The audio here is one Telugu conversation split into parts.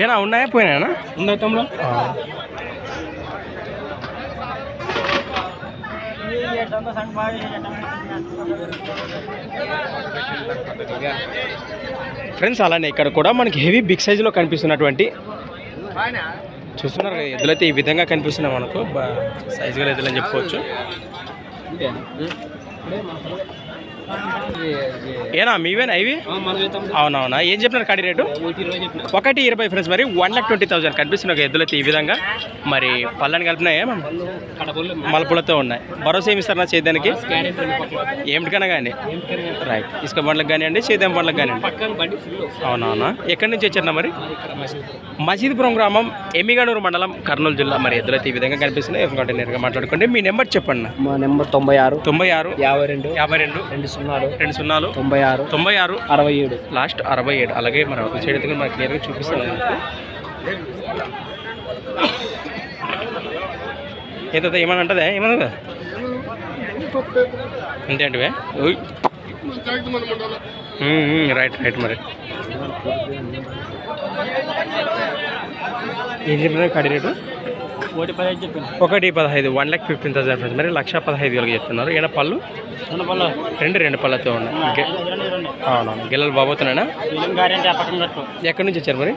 ఏనా ఉన్నాయా? పోయినాయనా? ఉందా తమ్ముడు. ఫ్రెండ్స్ అలానే ఇక్కడ కూడా మనకి హెవీ బిగ్ సైజులో కనిపిస్తున్నటువంటి చూస్తున్నారు ఎద్దులైతే ఈ విధంగా కనిపిస్తున్నాయి మనకు సైజు గల ఎద్దులని చెప్పుకోవచ్చు. ఏనా మీవేనా ఇవి? అవునవునా. ఏం చెప్పినారు కాడి రేటు? ఒకటి ఇరవై ఫ్రెండ్స్ మరి వన్ లాక్ ట్వంటీ థౌసండ్ కనిపిస్తున్నాయి ఒక ఎద్దులైతే ఈ విధంగా. మరి పళ్ళని కలిపినాయా? మలుపులతో ఉన్నాయి. భరోసా ఏమి ఇస్తారు నా చేద్దానికి ఏమిటికైనా కానీ. రైట్ ఇసుక బండ్లకు కానివ్వండి చేద్దాం బండ్లకు కానివ్వండి. అవునవునా. ఎక్కడి నుంచి వచ్చారన్నా మరి? మసీద్పురం గ్రామం ఎమ్మిగనూరు మండలం కర్నూలు జిల్లా. మరి ఎద్దులైతే ఈ విధంగా కనిపిస్తున్నాయి. ఎందుకంటే నేరుగా మాట్లాడుకోండి. మీ నెంబర్ చెప్పండి. మా నెంబర్ తొంభై ఆరు తొంభై ఆరు యాభై రెండు యాభై రెండు రెండు సున్నాలు. రెండు సున్నాలు. తొంభై ఆరు. తొంభై ఆరు. అరవై ఏడు. లాస్ట్ అరవై ఏడు. అలాగే మన ఒక సైడ్ మనకి క్లియర్గా చూపిస్తాను మీకు. ఏదో ఏమని అంటదే? ఏమన్నా అంతే అంటే రైట్ రైట్ మరి. ఏం చెప్పినారు? కడి రేటు? ఒకటి పదహైదు one lakh fifteen thousand friends మరి లక్ష పదహైదు వేలకు చెప్తున్నారు. ఏడ పళ్ళు? రెండు రెండు పళ్ళతో ఉన్నాయి. అవునవును. గిల్లలు కట్టు ఎక్కడి నుంచి వచ్చారు మరి?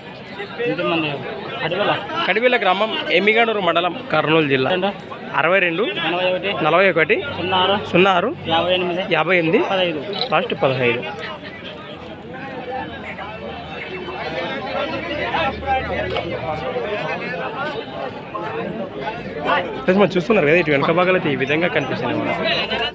కడివేల. గ్రామం ఎమ్మిగనూరు మండలం కర్నూలు జిల్లా. అరవై రెండు నలభై ఒకటి. సున్నా ఆరు సున్నా ఆరు యాభై ఎనిమిది. యాభై ఎనిమిది. పదహైదు. లాస్ట్ పదహైదు ఫ్రెండ్స్ మనం చూస్తున్నారు కదా ఇటు వెనక భాగాలు అయితే ఈ విధంగా కనిపిస్తున్నాయి